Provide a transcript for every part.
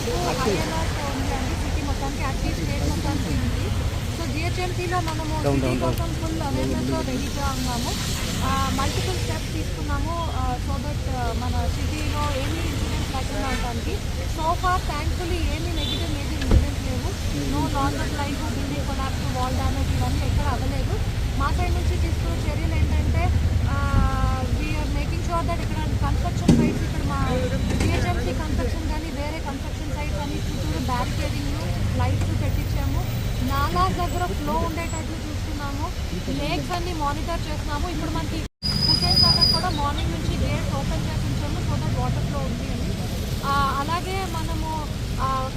వరకు high alert ఉంది అండి సిటీ మొత్తానికి యాక్చువల్లీ స్టేట్ మొత్తానికి ఉంది సో జిహెచ్ఎంసీలో మనము సిటీ కోసం ఫుల్ అవేర్నెస్లో రెడీగా ఉన్నాము మల్టిపుల్ స్టెప్స్ తీసుకున్నాము సో దట్ మన సిటీలో ఏమీ ఇన్సిడెంట్స్ లేకుండా ఉండడానికి సో ఫార్ థ్యాంక్ఫుల్లీ ఏమీ నెగిటివ్ మేజర్ ఇన్సిడెంట్స్ లేవు no loss life building collapse wall damage ఇవన్నీ ఎక్కడ అవ్వలేదు మా సైడ్ నుంచి తీసుకున్న చర్యలు ఏంటంటే వీఆర్ మేకింగ్ షూర్ దట్ ఇక్కడ కన్స్ట్రక్షన్ సైట్స్ ఇక్కడ మా జిహెచ్ఎంసీ కన్స్ట్రక్షన్ కానీ వేరే కన్స్ట్రక్షన్ సైట్స్ అన్ని చుట్టూరు బ్యారికేడింగ్ లైట్స్ పెట్టించాము నాలా దగ్గర ఫ్లో ఉండేటట్లు చూస్తున్నాము. లేక్స్ అన్ని మానిటర్ చేస్తున్నాము. ఇప్పుడు మనకి హుసేన్ సాగర్ కూడా మార్నింగ్ నుంచి గేట్స్ ఓపెన్ చేసించాము సో దట్ వాటర్ ఫ్లో ఉంది అని. అలాగే మనము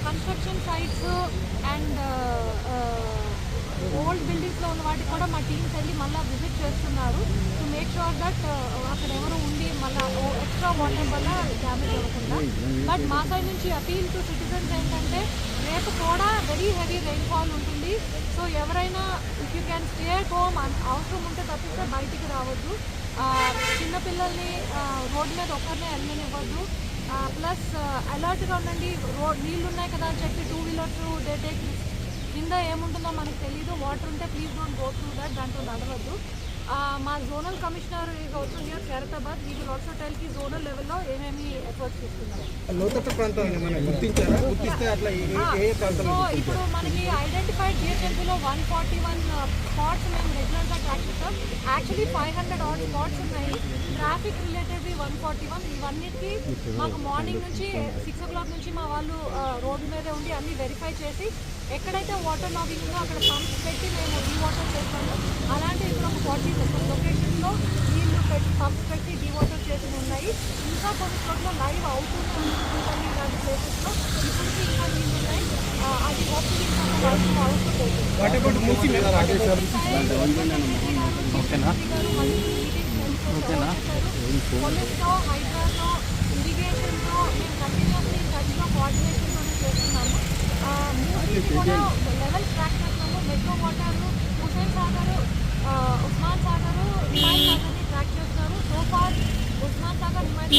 కన్స్ట్రక్షన్ సైట్స్ అండ్ ఓల్డ్ బిల్డింగ్స్లో ఉన్న వాటికి కూడా మా టీమ్స్ వెళ్ళి మళ్ళీ విజిట్ చేస్తున్నారు. టు మేక్ షూర్ దట్ అక్కడ ఎవరు ఉండి మళ్ళీ ఎక్స్ట్రా వాటర్ వల్ల డ్యామేజ్ అవ్వకుండా. బట్ మా సైడ్ నుంచి అపీల్ టు సిటిజన్స్ ఏంటంటే రేపు కూడా వెరీ హెవీ రెయిన్ఫాల్ ఉంటుంది. సో ఎవరైనా if you can stay at home అవసరం ఉంటే తప్పిస్తే బయటికి రావద్దు. చిన్నపిల్లల్ని రోడ్డు మీద ఒక్కరినే వెళ్ళనివ్వద్దు ప్లస్ అలర్ట్గా ఉండండి. రోడ్ నీళ్ళు ఉన్నాయి కదా అని చెప్పి టూ వీలర్స్ దే టేక్ కింద ఏముంటుందో మనకు తెలియదు వాటర్ ఉంటే please don't go through that దాంట్లో నడవద్దు. మా zonal commissioner is also here Khairatabad we will also టెల్కి zonal లెవెల్లో ఏమేమి ఎఫర్ట్స్ సో ఇప్పుడు మనకి ఐడెంటిఫైడ్ జిహెచ్ఎంసీలో వన్ ఫార్టీ వన్ స్పాట్స్ మేము రెగ్యులర్గా ట్రాక్ చేస్తాం. Actually five hundred hot spots ఉన్నాయి. Traffic related one forty one ఇవన్నిటికి మాకు మార్నింగ్ నుంచి సిక్స్ ఓ క్లాక్ నుంచి మా వాళ్ళు రోడ్డు మీదే ఉండి అన్ని వెరిఫై చేసి ఎక్కడైతే వాటర్ లాగింగ్ ఉందో అక్కడ పంప్స్ పెట్టి మేము డీ వాటర్ చేస్తాము. ఫార్టీ లొకేషన్స్లో నీళ్ళు పెట్టి పంప్స్ పెట్టి డీ వాటర్ చేసి ఉన్నాయి. ఇంకా కొన్ని చోట్ల లైవ్ అవుతూనే ఉంది తిరుపతి ఇలాంటి ప్లేసెస్లో ఇప్పటికీ ఇంకా నీళ్ళు ఉన్నాయి. అది హోప్ఫుల్లీ ఇంకా అవుతుంది ఇరిగేషన్తో మేము కంటిన్యూస్లీ టచ్లో కోఆర్డినేషన్తోనే చేస్తున్నాము. మూసీకి కూడా లెవెల్ ట్రాక్ చేస్తున్నాము మెట్రో వాటర్ హుసేన్ సాగర్ ఉస్మాన్ సాగర్ హిమాయత్ సాగర్ని ట్రాక్ చేస్తున్నారు so far Osman Sagar Himayat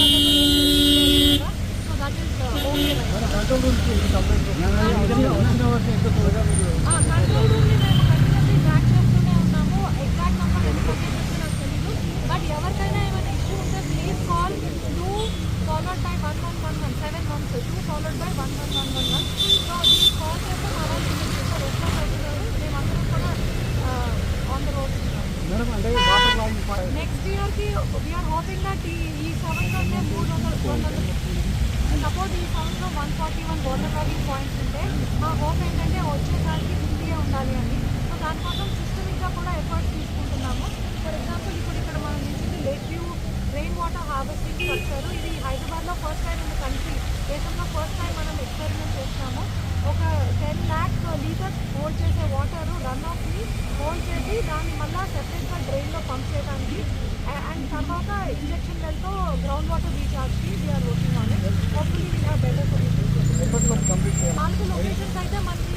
Sagar so that is okay ah, control రూమ్ని మేము కంటిన్యూస్లీ ట్రాక్ చేస్తూనే ఉన్నాము. ఎగ్జాక్ట్ నెంబర్ నాకు తెలీదు. బట్ ఎవరికైనా ఏమైనా ఇష్యూ ఉంటే please call two followed by one one one one seven months two followed by one one one one one so దీనికి call చేస్తే మా వాళ్ళు విజిట్ చేస్తారు రెస్పాన్స్ అవుతున్నారు మేమందరం కూడా ఆన్ ద రోడ్ మేడం అంటే నెక్స్ట్ ఇయర్కి వీఆర్ హోపింగ్ దట్ ఈ సంవత్సరంలో మూడు వందల సపోజ్ ఈ సంవత్సరం one forty one water logging points ఉంటే మా హోప్ ఏంటంటే వచ్చేసరికి ఫిఫ్టీయే ఉండాలి అని. సో దానికోసం సిస్టమిక్గా కూడా ఎఫర్ట్స్ తీసుకుంటున్నాము. ఫర్ ఎగ్జాంపుల్ ఇప్పుడు ఇక్కడ మనం నిలిచింది lake view rain water harvesting structure ఇది హైదరాబాద్లో first time in the country దేశంలో ఫస్ట్ టైం మనం ఎక్స్పెరిమెంట్ చేస్తాము ఒక టెన్ ల్యాక్ లీటర్స్ హోల్డ్ చేసే వాటర్ రన్ ఆఫ్ని హోల్డ్ చేసి దాన్ని మళ్ళీ సెపరేట్గా డ్రైన్లో పంప్ చేయడానికి. అండ్ తర్వాత ఇంజెక్షన్ వెల్తో ground water రీఛార్జ్కి we're working on it hopefully we have better నాలుగు లొకేషన్స్ అయితే మనకి